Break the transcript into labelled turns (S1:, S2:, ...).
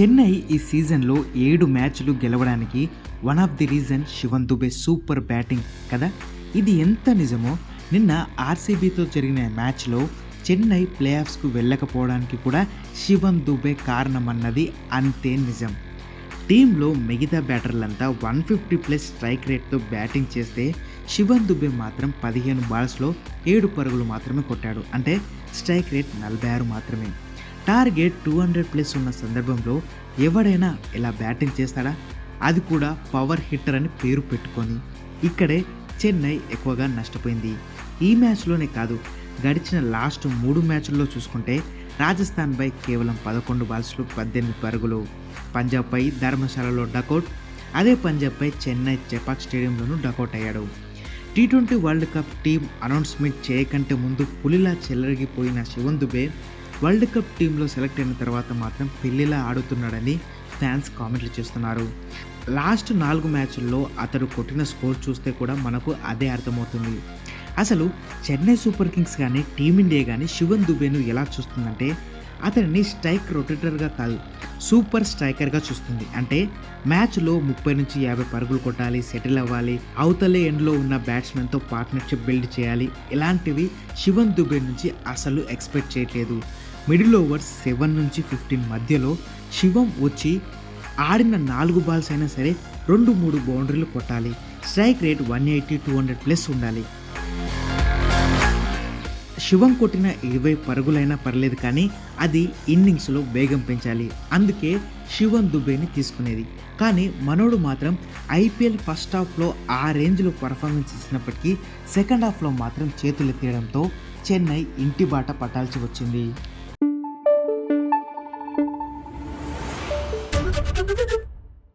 S1: చెన్నై ఈ సీజన్లో ఏడు మ్యాచ్లు గెలవడానికి one of the reason Shivam Dube super batting కదా? ఇది ఎంత నిజమో? నిన్న ఆర్సీబీతో జరిగిన మ్యాచ్లో చెన్నై ప్లే ఆఫ్స్కు వెళ్ళకపోవడానికి కూడా శివన్ దుబే కారణమన్నది అంతే నిజం. టీంలో మిగతా బ్యాటర్లంతా వన్ ఫిఫ్టీ ప్లస్ స్ట్రైక్ రేట్తో బ్యాటింగ్ చేస్తే శివన్ దుబే మాత్రం పదిహేను బాల్స్లో ఏడు పరుగులు మాత్రమే కొట్టాడు. అంటే స్ట్రైక్ రేట్ నలభై ఆరు మాత్రమే. టార్గెట్ టూ హండ్రెడ్ ప్లస్ ఉన్న సందర్భంలో ఎవడైనా ఇలా బ్యాటింగ్ చేస్తాడా? అది కూడా పవర్ హిట్టర్ అని పేరు పెట్టుకొని ఇక్కడే చెన్నై ఎక్కువగా నష్టపోయింది. ఈ మ్యాచ్లోనే కాదు గడిచిన లాస్ట్ మూడు మ్యాచ్ల్లో చూసుకుంటే రాజస్థాన్పై కేవలం పదకొండు బాల్స్లో పద్దెనిమిది పరుగులు. పంజాబ్పై ధర్మశాలలో డకౌట్ అదే పంజాబ్పై చెన్నై చెపాక్ స్టేడియంలోనూ డకౌట్ అయ్యాడు. T twenty world cup team announcement చేయకంటే ముందు పులిలా చెల్లరిగిపోయిన శివన్ దుబే వరల్డ్ కప్ టీంలో సెలెక్ట్ అయిన తర్వాత మాత్రం పెళ్ళిలా ఆడుతున్నాడని ఫ్యాన్స్ కామెంట్లు చేస్తున్నారు. లాస్ట్ నాలుగు మ్యాచ్ల్లో అతడు కొట్టిన స్కోర్ చూస్తే కూడా మనకు అదే అర్థమవుతుంది. అసలు చెన్నై సూపర్ కింగ్స్ కానీ టీమిండియా కానీ శివన్ దుబేను ఎలా చూస్తుందంటే అతనిని స్ట్రైక్ రొటేటర్గా కాదు సూపర్ స్ట్రైకర్గా చూస్తుంది. అంటే మ్యాచ్లో ముప్పై నుంచి యాభై పరుగులు కొట్టాలి సెటిల్ అవ్వాలి అవతలే ఎండ్లో ఉన్న బ్యాట్స్మెన్తో పార్ట్నర్షిప్ బిల్డ్ చేయాలి. ఇలాంటివి శివన్ దుబే నుంచి అసలు ఎక్స్పెక్ట్ చేయట్లేదు. మిడిల్ ఓవర్స్ సెవెన్ నుంచి ఫిఫ్టీన్ మధ్యలో శివం వచ్చి ఆడిన నాలుగు బాల్స్ అయినా సరే రెండు మూడు బౌండరీలు కొట్టాలి. Strike rate one eighty two hundred plus ఉండాలి. శివం కొట్టిన ఇరవై పరుగులైనా పర్లేదు కానీ అది ఇన్నింగ్స్లో వేగం పెంచాలి. అందుకే శివన్ దుబేని తీసుకునేది. కానీ మనోడు మాత్రం ఐపీఎల్ ఫస్ట్ హాఫ్లో ఆ రేంజ్లో పర్ఫార్మెన్స్ ఇచ్చినప్పటికీ సెకండ్ హాఫ్లో మాత్రం చేతులు తీయడంతో చెన్నై ఇంటి బాట పట్టాల్సి వచ్చింది.